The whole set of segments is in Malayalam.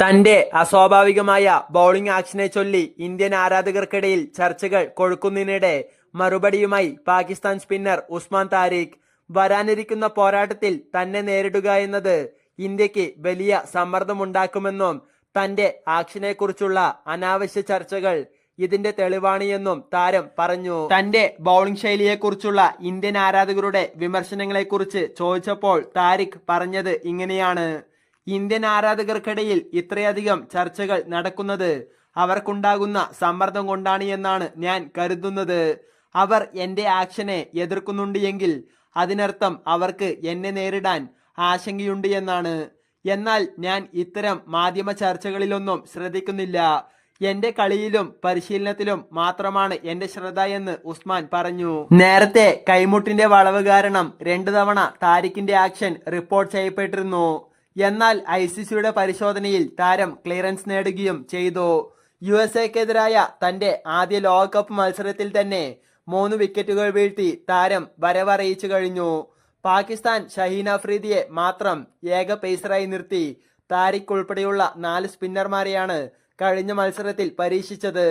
തന്റെ അസ്വാഭാവികമായ ബൗളിംഗ് ആക്ഷനെ ചൊല്ലി ഇന്ത്യൻ ആരാധകർക്കിടയിൽ ചർച്ചകൾ കൊഴുക്കുന്നതിനിടെ മറുപടിയുമായി പാകിസ്ഥാൻ സ്പിന്നർ ഉസ്മാൻ താരിഖ് വരാനിരിക്കുന്ന പോരാട്ടത്തിൽ തന്നെ നേരിടുക എന്നത് ഇന്ത്യയ്ക്ക് വലിയ സമ്മർദ്ദമുണ്ടാക്കുമെന്നും തന്റെ ആക്ഷനെക്കുറിച്ചുള്ള അനാവശ്യ ചർച്ചകൾ ഇതിന്റെ തെളിവാണ് എന്നും താരം പറഞ്ഞു. തന്റെ ബൗളിംഗ് ശൈലിയെക്കുറിച്ചുള്ള ഇന്ത്യൻ ആരാധകരുടെ വിമർശനങ്ങളെക്കുറിച്ച് ചോദിച്ചപ്പോൾ താരിഖ് പറഞ്ഞത് ഇങ്ങനെയാണ്. ഇന്ത്യൻ ആരാധകർക്കിടയിൽ ഇത്രയധികം ചർച്ചകൾ നടക്കുന്നത് അവർക്കുണ്ടാകുന്ന സമ്മർദ്ദം കൊണ്ടാണ് എന്നാണ് ഞാൻ കരുതുന്നത്. അവർ എന്റെ ആക്ഷനെ എതിർക്കുന്നുണ്ട് എങ്കിൽ അതിനർത്ഥം അവർക്ക് എന്നെ നേരിടാൻ ആശങ്കയുണ്ട് എന്നാണ്. എന്നാൽ ഞാൻ ഇത്തരം മാധ്യമ ചർച്ചകളിലൊന്നും ശ്രദ്ധിക്കുന്നില്ല. എന്റെ കളിയിലും പരിശീലനത്തിലും മാത്രമാണ് എന്റെ ശ്രദ്ധ എന്ന് ഉസ്മാൻ പറഞ്ഞു. നേരത്തെ കൈമുട്ടിന്റെ വളവ് കാരണം രണ്ടു തവണ താരിഖിന്റെ ആക്ഷൻ റിപ്പോർട്ട് ചെയ്യപ്പെട്ടിരുന്നു. എന്നാൽ ഐ സി സിയുടെ പരിശോധനയിൽ താരം ക്ലിയറൻസ് നേടുകയും ചെയ്തു. യു എസ് എക്കെതിരായ തന്റെ ആദ്യ ലോകകപ്പ് മത്സരത്തിൽ തന്നെ മൂന്ന് വിക്കറ്റുകൾ വീഴ്ത്തി താരം വരവറിയിച്ചു കഴിഞ്ഞു. പാകിസ്ഥാൻ ഷഹീൻ അഫ്രീദിയെ മാത്രം ഏക പേസറായി നിർത്തി. താരിഖ് ഉൾപ്പെടെയുള്ള നാല് സ്പിന്നർമാരെയാണ് കഴിഞ്ഞ മത്സരത്തിൽ പരീക്ഷിച്ചത്.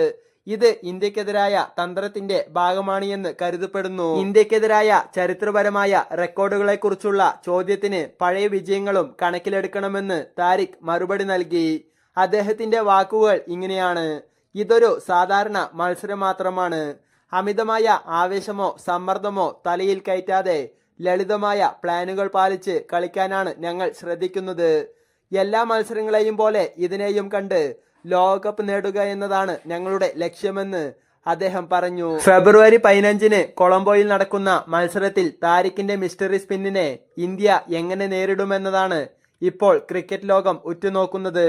ഇത് ഇന്ത്യക്കെതിരായ തന്ത്രത്തിന്റെ ഭാഗമാണ് എന്ന് കരുതപ്പെടുന്നു. ഇന്ത്യക്കെതിരായ ചരിത്രപരമായ റെക്കോർഡുകളെക്കുറിച്ചുള്ള ചോദ്യത്തിന് പഴയ വിജയങ്ങളും കണക്കിലെടുക്കണമെന്ന് താരിഖ് മറുപടി നൽകി. അദ്ദേഹത്തിന്റെ വാക്കുകൾ ഇങ്ങനെയാണ്. ഇതൊരു സാധാരണ മത്സരം മാത്രമാണ്. അമിതമായ ആവേശമോ സമ്മർദ്ദമോ തലയിൽ കയറ്റാതെ ലളിതമായ പ്ലാനുകൾ പാലിച്ച് കളിക്കാനാണ് ഞങ്ങൾ ശ്രദ്ധിക്കുന്നത്. എല്ലാ മത്സരങ്ങളെയും പോലെ ഇതിനെയും കണ്ട് ലോകകപ്പ് നേടുക എന്നതാണ് ഞങ്ങളുടെ ലക്ഷ്യമെന്ന് അദ്ദേഹം പറഞ്ഞു. ഫെബ്രുവരി പതിനഞ്ചിന് കൊളംബോയിൽ നടക്കുന്ന മത്സരത്തിൽ താരിഖിന്റെ മിസ്റ്ററി സ്പിന്നിനെ ഇന്ത്യ എങ്ങനെ നേരിടുമെന്നതാണ് ഇപ്പോൾ ക്രിക്കറ്റ് ലോകം ഉറ്റുനോക്കുന്നത്.